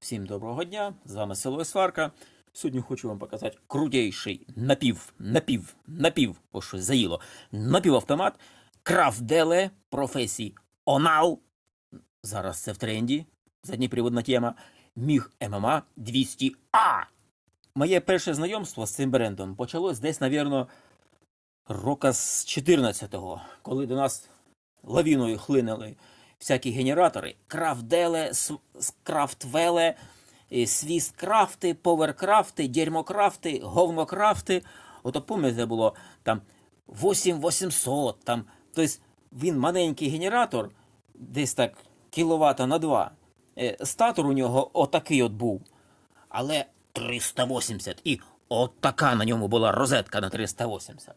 Всім доброго дня! З вами село Сварка. Сьогодні хочу вам показати крутейший напів, напів, напів, бо щось заїло. Напівавтомат Крафделе професії Онал. Зараз це в тренді. Задніприводна тема. Міг ММА 200А. Моє перше знайомство з цим брендом почалось десь, навірно, рока з 14-го, коли до нас лавіною хлинули всякі генератори, с- крафтвеле, е, свісткрафти, поверкрафти, дерьмокрафти, говнокрафти. Ото пам'ятаєте, було там 8800, там, тобто він маленький генератор, десь так кіловата на 2. Статор у нього отакий от був. Але 380. І от така на ньому була розетка на 380.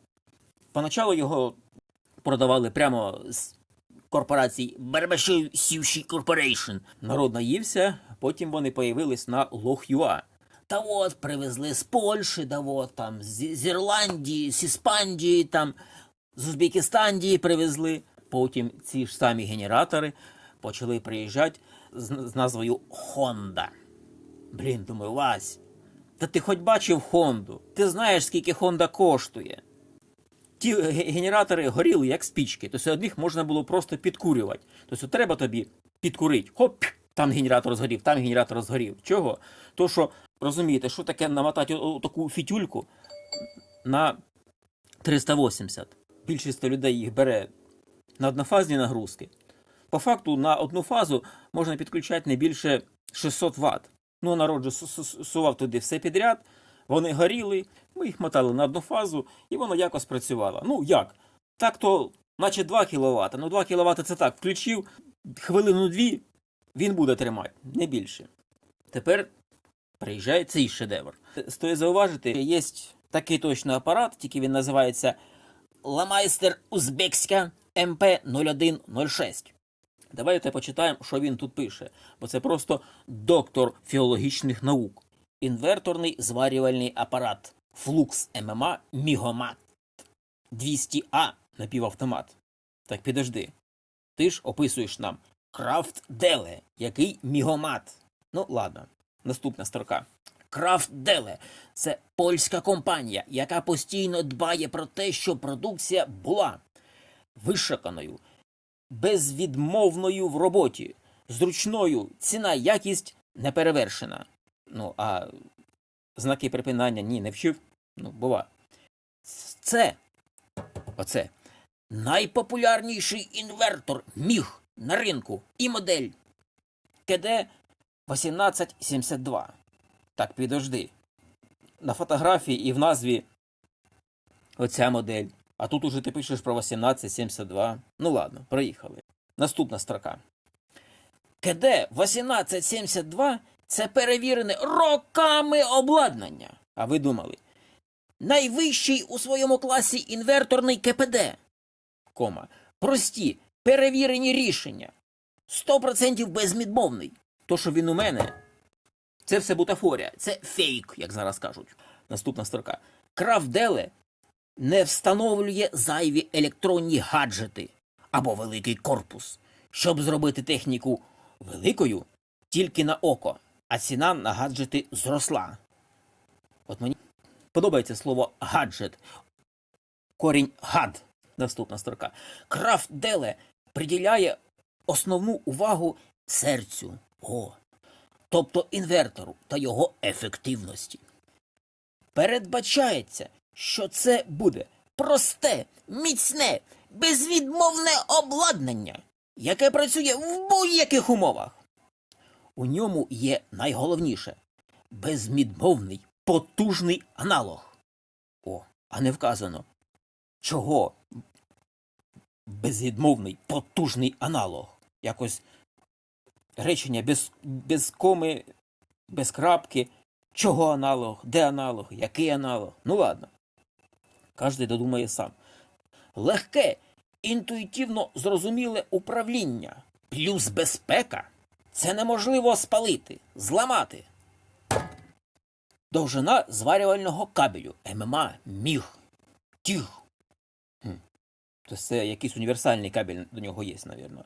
Поначалу його продавали прямо з корпорації Барбашев Сюші Корпорейшн. Народ наївся, потім вони появились на Лох.Юа. Та от привезли з Польщі, да от там з, з Ірландії, з Іспандії, там з Узбекистандії привезли. Потім ці ж самі генератори почали приїжджати з, з назвою Honda. Блін, думаю, Вась, та ти хоч бачив Хонду? Ти знаєш, скільки Хонда коштує? Ті генератори горіли як спічки, тобто від них можна було просто підкурювати. Тобто треба тобі підкурити. Хоп, там генератор згорів, там генератор згорів. Чого? То що, розумієте, що таке намотати таку фітюльку на 380. Більшість людей їх бере на однофазні нагрузки. По факту на одну фазу можна підключати не більше 600 Вт. Ну, народ же су- су- сував туди все підряд, вони горіли, ми їх мотали на одну фазу, і воно якось працювало. Ну як? Так то, наче 2 кВт. Ну 2 кВт це так, включив хвилину-дві, він буде тримати, не більше. Тепер приїжджає цей шедевр. Стоїть зауважити, є такий точно апарат, тільки він називається Ламайстер Узбекська МП0106. Давайте почитаємо, що він тут пише, бо це просто доктор філологічних наук. Інверторний зварювальний апарат Флукс ММА Мігомат 200А напівавтомат. Так підожди. Ти ж описуєш нам Крафт Деле, який мігомат. Ну, ладно, наступна строка. Крафт Деле це польська компанія, яка постійно дбає про те, щоб продукція була вишуканою, безвідмовною в роботі, зручною, ціна, якість неперевершена. Ну, а знаки припинання ні, не вчив. Ну, бува. Це, оце, найпопулярніший інвертор міг на ринку і модель КД 1872. Так, підожди. На фотографії і в назві оця модель. А тут уже ти пишеш про 1872. Ну ладно, проїхали. Наступна строка. КД 1872 це перевірене роками обладнання. А ви думали? Найвищий у своєму класі інверторний КПД. Кома. Прості, перевірені рішення. 100% безмідмовний. То, що він у мене, це все бутафорія, це фейк, як зараз кажуть. Наступна строка. Крафделе не встановлює зайві електронні гаджети або великий корпус, щоб зробити техніку великою тільки на око, а ціна на гаджети зросла. От мені подобається слово гаджет. Корінь гад. Наступна строка. Крафт Деле приділяє основну увагу серцю. О, тобто інвертору та його ефективності. Передбачається, що це буде просте, міцне, безвідмовне обладнання, яке працює в будь-яких умовах. У ньому є найголовніше безвідмовний потужний аналог. О, а не вказано. Чого безвідмовний потужний аналог? Якось речення без, без коми, без крапки. Чого аналог? Де аналог? Який аналог? Ну ладно. Кожен додумає сам. Легке, інтуїтивно зрозуміле управління плюс безпека це неможливо спалити, зламати. Довжина зварювального кабелю ММА міг. Тіг. Тобто це якийсь універсальний кабель до нього є, мабуть.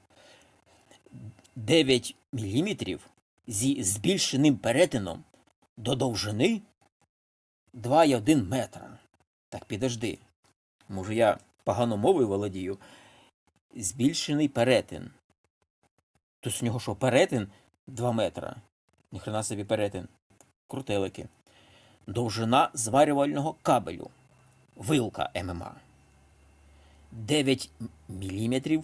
9 мм зі збільшеним перетином до довжини 2,1 метра. Так підожди. Може, я погано мовою володію. Збільшений перетин. Тут з нього що, перетин 2 метра. Ніхрена собі перетин. Крутелики. Довжина зварювального кабелю. Вилка ММА. 9 мм.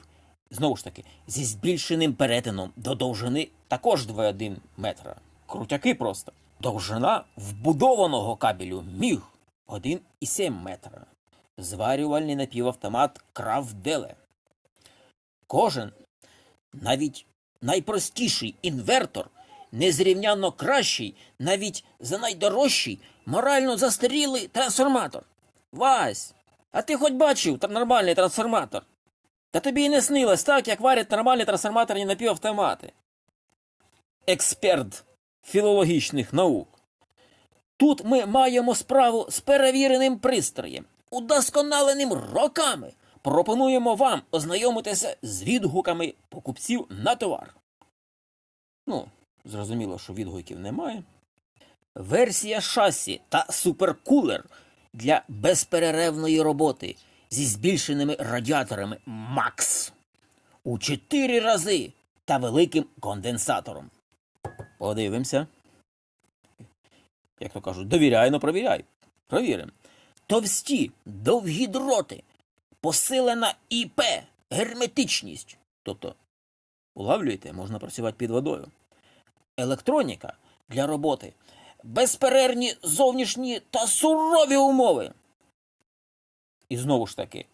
Знову ж таки, зі збільшеним перетином до довжини також 2,1 метра. Крутяки просто. Довжина вбудованого кабелю міг 1,7 метра. Зварювальний напівавтомат Кравделе. Кожен, навіть найпростіший інвертор, незрівнянно кращий, навіть за найдорожчий, морально застарілий трансформатор. Вась, а ти хоч бачив нормальний трансформатор? Та тобі і не снилось так, як варять нормальні трансформаторні напівавтомати. Експерт філологічних наук. Тут ми маємо справу з перевіреним пристроєм, удосконаленим роками. Пропонуємо вам ознайомитися з відгуками покупців на товар. Ну, зрозуміло, що відгуків немає. Версія шасі та суперкулер для безперервної роботи зі збільшеними радіаторами Макс у 4 рази та великим конденсатором. Подивимося. Як то кажуть, довіряй, но провіряй. Провіримо. Товсті, довгі дроти, посилена ІП, герметичність. Тобто, улавлюєте, можна працювати під водою. Електроніка для роботи, безперервні зовнішні та сурові умови. І знову ж таки,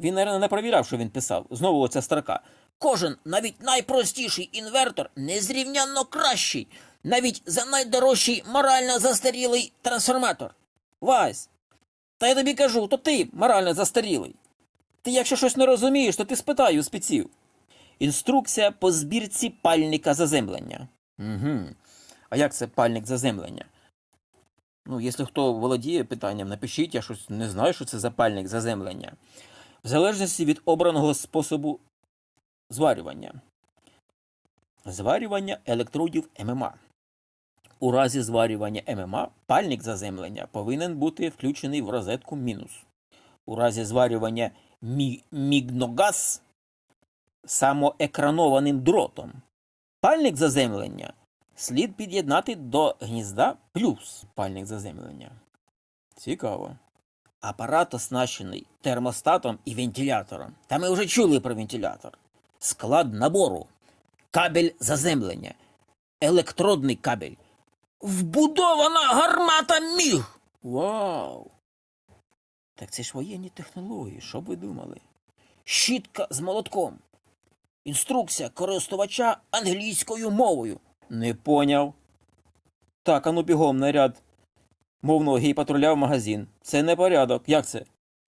він, мабуть, не провіряв, що він писав. Знову оця строка. Кожен, навіть найпростіший інвертор, незрівнянно кращий, навіть за найдорожчий морально застарілий трансформатор. Вась, та я тобі кажу, то ти морально застарілий. Ти якщо щось не розумієш, то ти спитай у спеців. Інструкція по збірці пальника заземлення. Угу. А як це пальник заземлення? Ну, якщо хто володіє питанням, напишіть, я щось не знаю, що це за пальник заземлення. В залежності від обраного способу зварювання. Зварювання електродів ММА. У разі зварювання ММА пальник заземлення повинен бути включений в розетку мінус. У разі зварювання мі- мігногаз самоекранованим дротом. Пальник заземлення слід під'єднати до гнізда плюс пальник заземлення. Цікаво. Апарат оснащений термостатом і вентилятором. Та ми вже чули про вентилятор. Склад набору. Кабель заземлення. Електродний кабель. Вбудована гармата міг. Вау! Так це ж воєнні технології, що б ви думали? Щітка з молотком. Інструкція користувача англійською мовою. Не поняв. Так, ану бігом наряд мовного гей-патруля в магазин. Це не порядок. Як це?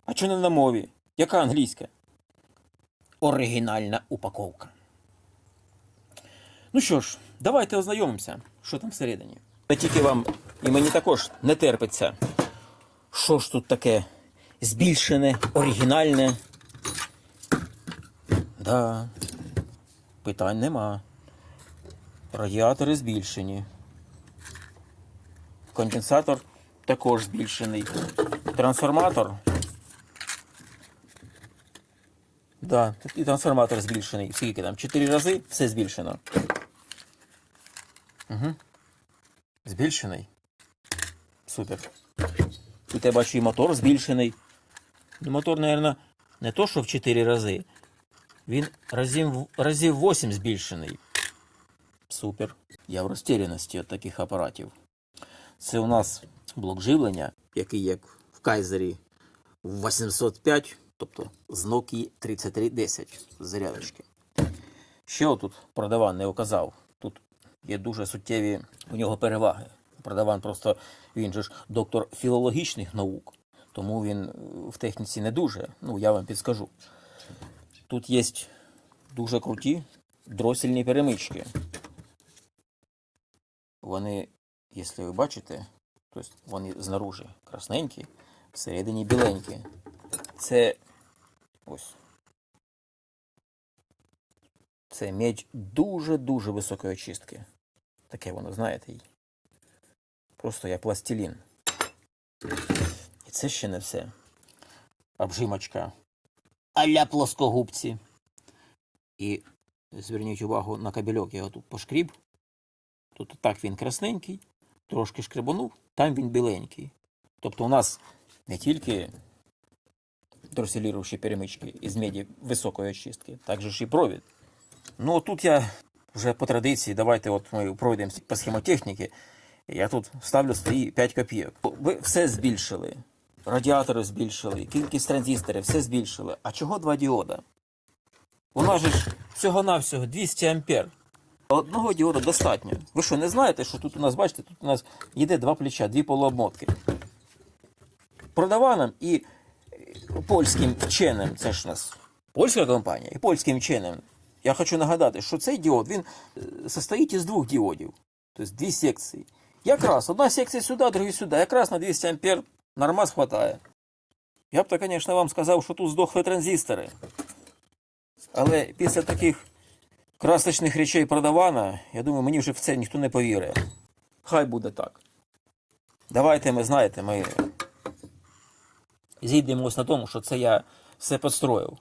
А чого не на мові? Яка англійська? Оригінальна упаковка. Ну що ж, давайте ознайомимося, що там всередині. Та тільки вам і мені також не терпиться. Що ж тут таке збільшене, оригінальне? Да, питань нема. Радіатори збільшені. Конденсатор також збільшений. Трансформатор. Да, і трансформатор збільшений. Скільки там? Чотири рази все збільшено. Угу. Збільшений. Супер. Тут я бачу і мотор збільшений. Мотор, мабуть, не то, що в 4 рази. Він разів, разів 8 збільшений. Супер. Я в розтіряності від таких апаратів. Це у нас блок живлення, який як в Кайзері 805, тобто з Nokia 3310 зарядочки. Що тут продаван не указав? Тут є дуже суттєві у нього переваги. Продаван просто він же ж доктор філологічних наук, тому він е, в техніці не дуже. Ну, я вам підскажу. Тут є дуже круті дросільні перемички. Вони, якщо ви бачите, тобто вони знаружи красненькі, всередині біленькі. Це ось. Це медь дуже-дуже високої очистки. Таке воно, знаєте. Просто як пластилін. Це ще не все. Обжимочка. А-ля плоскогубці. І зверніть увагу на кабельок, я його тут пошкріб. Тут так він красненький, трошки шкребанув, там він біленький. Тобто у нас не тільки торсиліруючі перемички із меді високої очистки, також ж і провід. Ну, тут я вже по традиції, давайте от ми пройдемо по схемотехніки. Я тут ставлю свої 5 копійок. Ви все збільшили. Радіатори збільшили, кількість транзисторів, все збільшили. А чого два діода? У нас ж всього-навсього 200 ампер. Одного діода достатньо. Ви що, не знаєте, що тут у нас, бачите, тут у нас йде два плеча, дві полуобмотки. Продаванам і е, польським вченим, це ж у нас польська компанія, і польським вченим. Я хочу нагадати, що цей діод він е, состоїть із двох діодів. Тобто дві секції. Якраз одна секція сюди, друга сюди. Якраз на 200 ампер нормас хватає. Я б то, звісно, вам сказав, що тут здохли транзистори. Але після таких красочних речей продавана, я думаю, мені вже в це ніхто не повірить. Хай буде так. Давайте ми, знаєте, ми зійдемось на тому, що це я все підстроїв.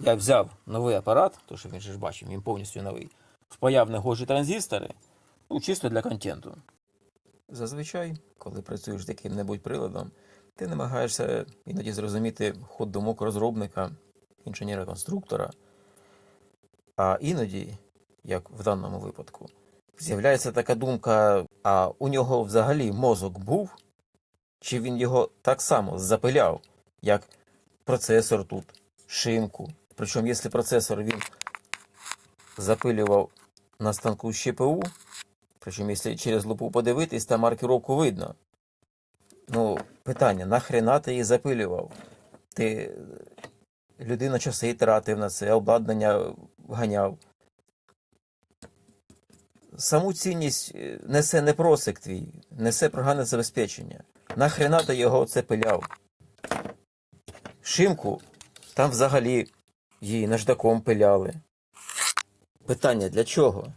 Я взяв новий апарат, то що він же ж бачив, він повністю новий, впаяв негожі транзистори, ну, чисто для контенту. Зазвичай, коли працюєш з яким-небудь приладом, ти намагаєшся іноді зрозуміти ход думок розробника, інженера-конструктора. А іноді, як в даному випадку, з'являється така думка: а у нього взагалі мозок був? Чи він його так само запиляв, як процесор тут, шимку? Причому, якщо процесор він запилював на станку з ЧПУ, причому, якщо через лупу подивитись, там маркировку видно. Ну, питання, нахрена ти її запилював? Ти людина часи тратив на це, обладнання ганяв. Саму цінність е, несе не просик твій, несе програмне забезпечення. Нахрена ти його оце пиляв? Шимку там взагалі її наждаком пиляли. Питання для чого?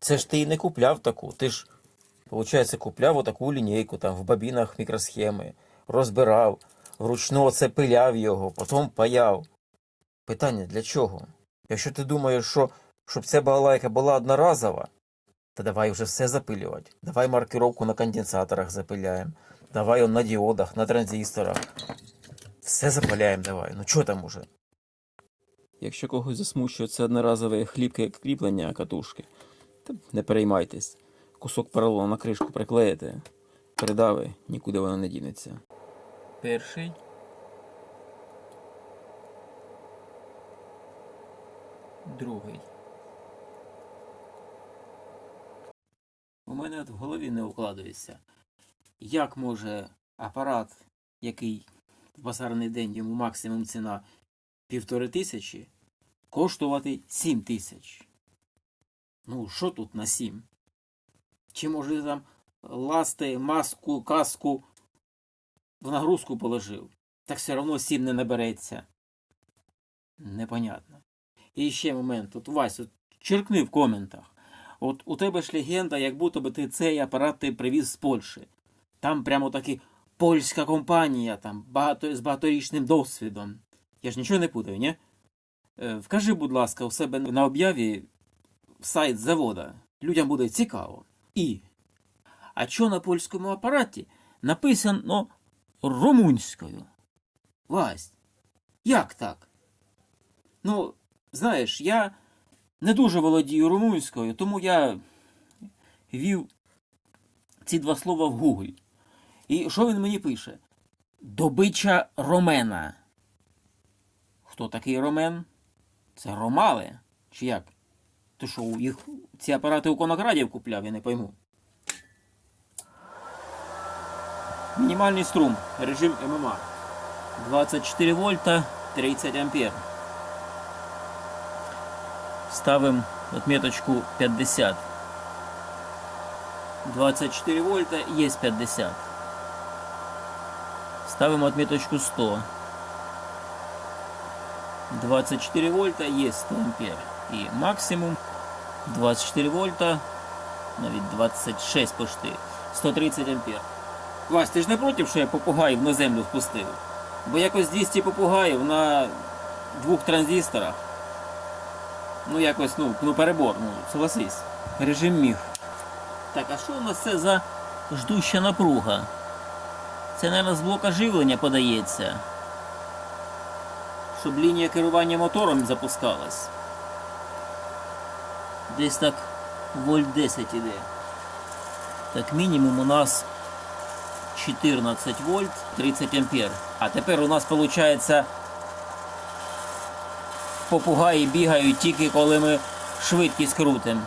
Це ж ти і не купляв таку. Ти ж, виходить, купляв отаку лінійку там в бабінах мікросхеми, розбирав, вручну оце пиляв його, потім паяв. Питання для чого? Якщо ти думаєш, що щоб ця балалайка була одноразова, то давай вже все запилювати. Давай маркировку на конденсаторах запиляємо. Давай он на діодах, на транзисторах. Все запиляємо давай. Ну чого там уже? Якщо когось засмучує це одноразове хлібке кріплення катушки, то не переймайтесь. Кусок поролону на кришку приклеїте, придави, нікуди воно не дінеться. Перший. Другий. У мене в голові не укладується. Як може апарат, який в базарний день йому максимум ціна півтори тисячі, коштувати сім тисяч? Ну, що тут на сім? Чи може там ласти, маску, каску в нагрузку положив? Так все одно сім не набереться. Непонятно. І ще момент. От Вась, от черкни в коментах. От у тебе ж легенда, як будто би ти цей апарат ти привіз з Польщі. Там прямо таки польська компанія, там багато, з багаторічним досвідом. Я ж нічого не путаю, ні? Е, Вкажи, будь ласка, у себе на об'яві сайт завода. Людям буде цікаво. І. А що на польському апараті написано румунською? Вась, як так? Ну, знаєш, я не дуже володію румунською, тому я вів ці два слова в Google. І що він мені пише? Добича Ромена. Хто такий Ромен? Це Ромали? Чи як? Ти що, їх ці апарати у Коноградів купляв, я не пойму. Мінімальний струм, режим ММА. 24 вольта, 30 ампер. Ставим отметочку 50. 24 вольта, есть 50. Ставим отметочку 100. 24 вольта, есть 100 ампер. И максимум 24 вольта, навіть 26 почти, 130 ампер. Вась, ти ж не проти, що я попугаїв на землю впустив? Бо якось 200 попугаїв на двох транзисторах. Ну якось, ну, ну перебор, ну, согласись. Режим міг. Так, а що у нас це за ждуща напруга? Це, мабуть, з блока живлення подається. Щоб лінія керування мотором запускалась. Десь так вольт 10 іде. Так, мінімум у нас 14 вольт 30 ампер. А тепер у нас виходить попугаї бігають тільки коли ми швидкість крутимо.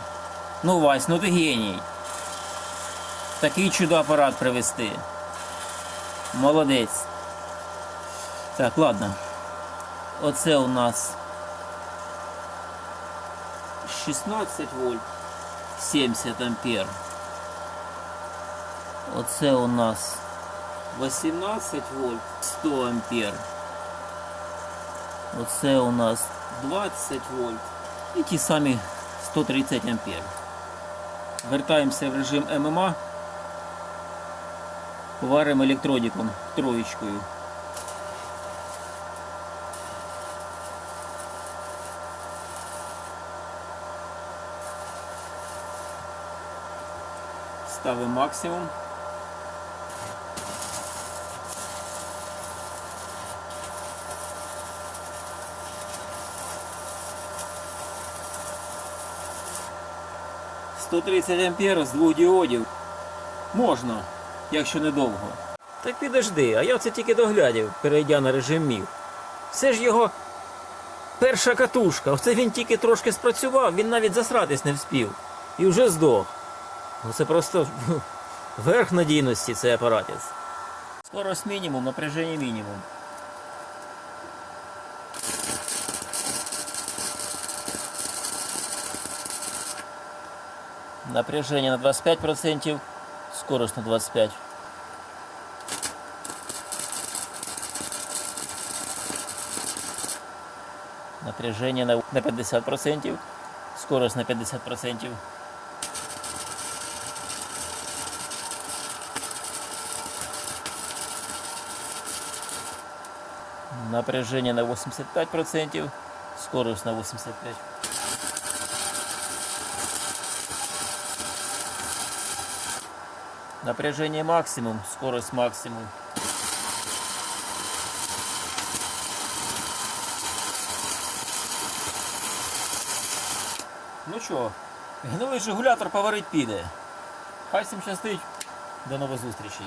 Ну, Вась, ну ти геній. Такий чудо-апарат привезти. Молодець. Так, ладно. Оце у нас 16 вольт 70 ампер. Оце у нас 18 вольт 100 ампер. Оце у нас 20 вольт і ті самі 130 ампер. Вертаємося в режим ММА. Варимо електродиком троєчкою. Ставимо максимум. Сто тридцять ампер з двох діодів. Можна, якщо недовго. Так підожди, а я це тільки доглядів, перейдя на режим міг. Це ж його перша катушка. Оце він тільки трошки спрацював, він навіть засратись не вспів. І вже здох. Ну це просто верх надійності цей апаратець. Скорость мінімум, напряження мінімум. Напряжение на 25%, скорость на 25%. Напряжение на, на 50%, скорость на 50%. Напряжение на 85%, скорость на 85%. Напряжение максимум, скорость максимум. Ну що, гнилий жигулятор поварить піде. Хай всім щастить. До нових зустрічей.